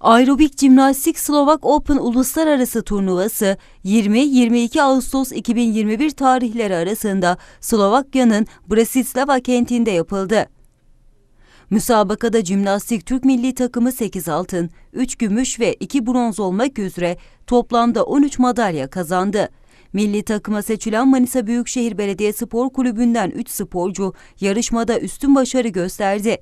Aerobik Jimnastik Slovak Open Uluslararası Turnuvası 20-22 Ağustos 2021 tarihleri arasında Slovakya'nın Bratislava kentinde yapıldı. Müsabakada jimnastik Türk milli takımı 8 altın, 3 gümüş ve 2 bronz olmak üzere toplamda 13 madalya kazandı. Milli takıma seçilen Manisa Büyükşehir Belediye Spor Kulübü'nden 3 sporcu yarışmada üstün başarı gösterdi.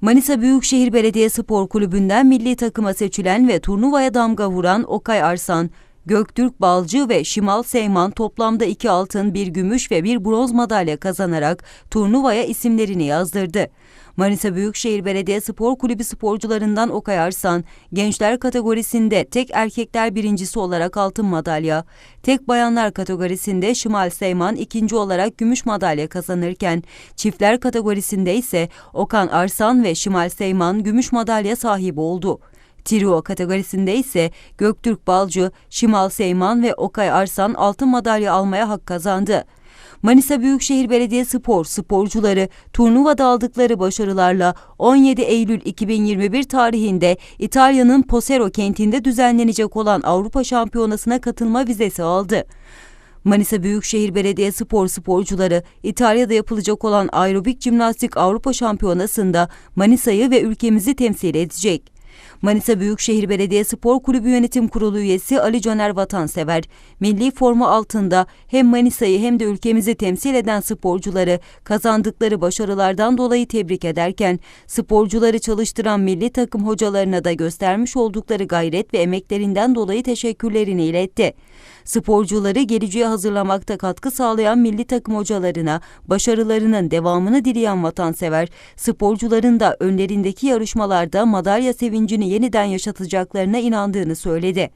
Manisa Büyükşehir Belediye Spor Kulübü'nden milli takıma seçilen ve turnuvaya damga vuran Okay Arsan, Göktürk Balcı ve Şimal Seyman toplamda 2 altın, 1 gümüş ve 1 bronz madalya kazanarak turnuvaya isimlerini yazdırdı. Manisa Büyükşehir Belediye Spor Kulübü sporcularından Okay Arsan, gençler kategorisinde tek erkekler birincisi olarak altın madalya, tek bayanlar kategorisinde Şimal Seyman ikinci olarak gümüş madalya kazanırken, çiftler kategorisinde ise Okan Arsan ve Şimal Seyman gümüş madalya sahibi oldu. Trio kategorisinde ise Göktürk Balcı, Şimal Seyman ve Okay Arsan altın madalya almaya hak kazandı. Manisa Büyükşehir Belediye Spor sporcuları turnuvada aldıkları başarılarla 17 Eylül 2021 tarihinde İtalya'nın Posero kentinde düzenlenecek olan Avrupa Şampiyonası'na katılma vizesi aldı. Manisa Büyükşehir Belediye Spor sporcuları İtalya'da yapılacak olan aerobik jimnastik Avrupa Şampiyonası'nda Manisa'yı ve ülkemizi temsil edecek. Manisa Büyükşehir Belediye Spor Kulübü Yönetim Kurulu üyesi Ali Caner Vatansever, milli forma altında hem Manisa'yı hem de ülkemizi temsil eden sporcuları kazandıkları başarılardan dolayı tebrik ederken, sporcuları çalıştıran milli takım hocalarına da göstermiş oldukları gayret ve emeklerinden dolayı teşekkürlerini iletti. Sporcuları geleceğe hazırlamakta katkı sağlayan milli takım hocalarına başarılarının devamını dileyen vatansever, sporcuların da önlerindeki yarışmalarda madalya sevincini yeniden yaşatacaklarına inandığını söyledi.